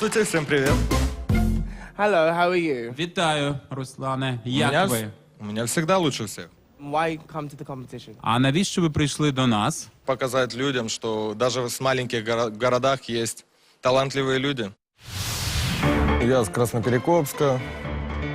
Здравствуйте, всем привет. Hello, how are you? Вітаю, Руслане. у, Як ви? вс- у меня всегда лучше всех. Why come to the competition? А навіщо ви прийшли до нас? Показать людям, что даже в маленьких горо- городах есть талантливые люди. Я с Красноперекопска.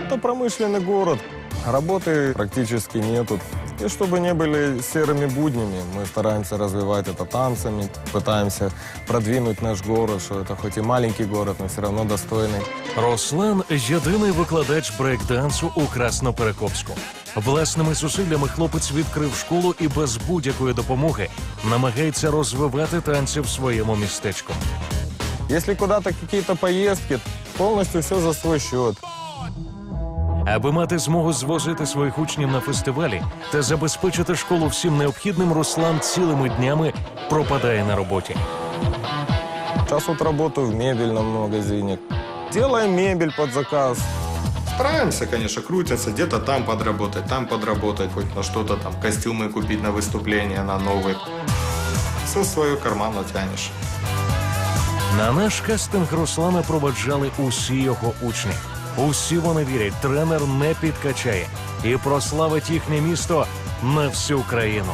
Это промышленный город. Работы практически нету. И чтобы не были серыми буднями, мы стараемся развивать это танцами, пытаемся продвинуть наш город, что это хоть и маленький город, но все равно достойный. Руслан єдиний викладач брейкдансу у Красноперекопську. Власними зусиллями хлопець відкрив школу і без будь-якої допомоги намагається розвивати танці в своєму містечку. Если куда-то какие-то поездки, полностью все за свой счет. Аби мати змогу звозити своїх учнів на фестивалі та забезпечити школу всім необхідним, Руслан цілими днями пропадає на роботі. Сейчас вот работаю в мебельном магазине. Делаем мебель под заказ. Стараемся, конечно, крутятся, где-то там подработать, там подработать, хоть на что-то там, костюмы купить на выступление, на новые. Все свое кармана тянешь. На наш кастинг Руслана проведжали усі його учні. Усі вони вірять, тренер не підкачає і прославить їхнє місто на всю країну.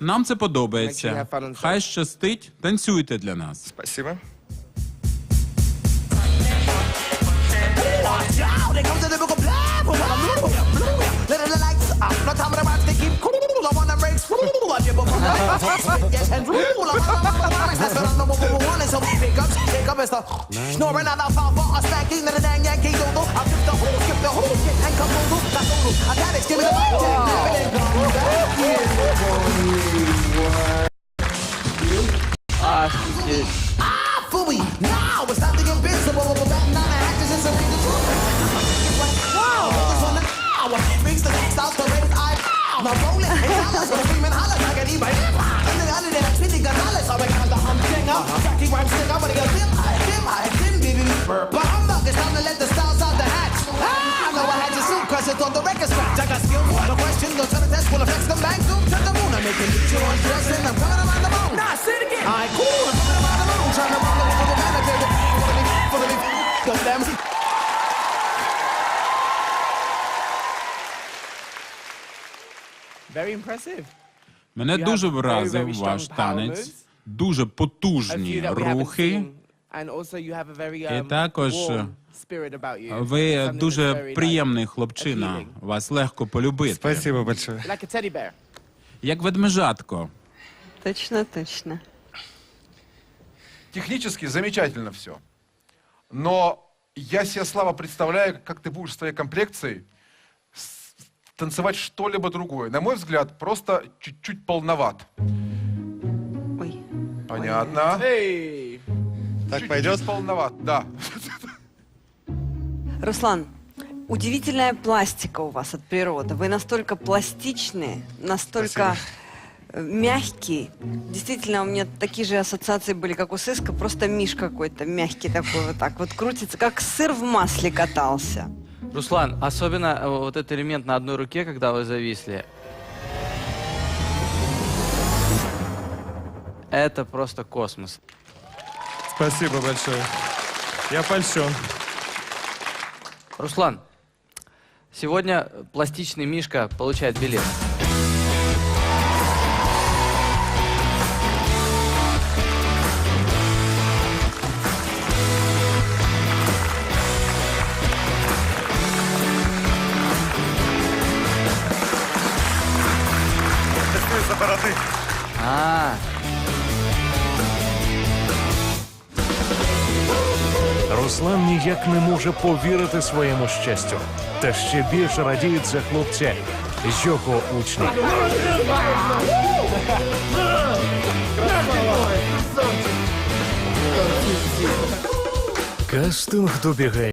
Нам це подобається. Хай щастить, танцюйте для нас. Спасибо. monster. Snoring out alfalfa, a stanky, little dang yankee doodle. I'll skip the whole, skip the whole shit and come doodle. That's doodle. I got it, give me the mic, Jack. Living in God. Ah, shit. Ah, fooey. Now it's time to get visible. We're back nine hatches and some people. Wow. Brings the next out the red eye. Now roll it. It's Alice screaming hollers like an e-bike. And then under there, Trinity Gonzalez. I recall the hum singer. Jackie Rhyme singer. I flex them back? Zoom to the moon. I'm making you undressing. I'm coming around the moon. Nah, say it again. Alright, cool. I'm coming around the moon. Trying to run the with the manager. For the for the for them. Very impressive. Мене You дуже вразив ваш танець, дуже потужні рухи. І um, також, Ви дуже приємний хлопчина. Вас легко полюбити. Спасибо большое. Like a teddy bear. Як ведмежатко. Точно, точно. Технически замечательно все. Но я себе слабо представляю, как ты будешь с твоей комплекцией танцевать что-либо другое. На мой взгляд, просто чуть-чуть полноват. Ой. Понятно. Hey. Так Чуть-чуть пойдет? полноват, да. Руслан, удивительная пластика у вас от природы. Вы настолько пластичные, настолько э, мягкий. Действительно, у меня такие же ассоциации были, как у Сыска, просто миш какой-то мягкий такой вот так вот крутится, как сыр в масле катался. Руслан, особенно э, вот этот элемент на одной руке, когда вы зависли. Это просто космос. Спасибо большое. Я польщен. Руслан, сегодня пластичный Мишка получает билет. А, Руслан ніяк не може повірити своєму щастю. Та ще більше радіють за хлопця його учні. Кастинг добігає